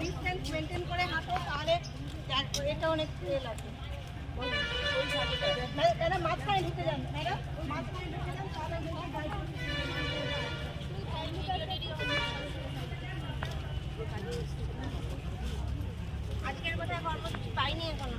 Distance maintain করে হাঁটো তাহলে এটা অনেক ওই জায়গাটা। ম্যাডাম, মাঝখানে ঢুকে যান ম্যাডাম মাঝখানে ঢুকে যান আজকের কথা পাইনি এখনও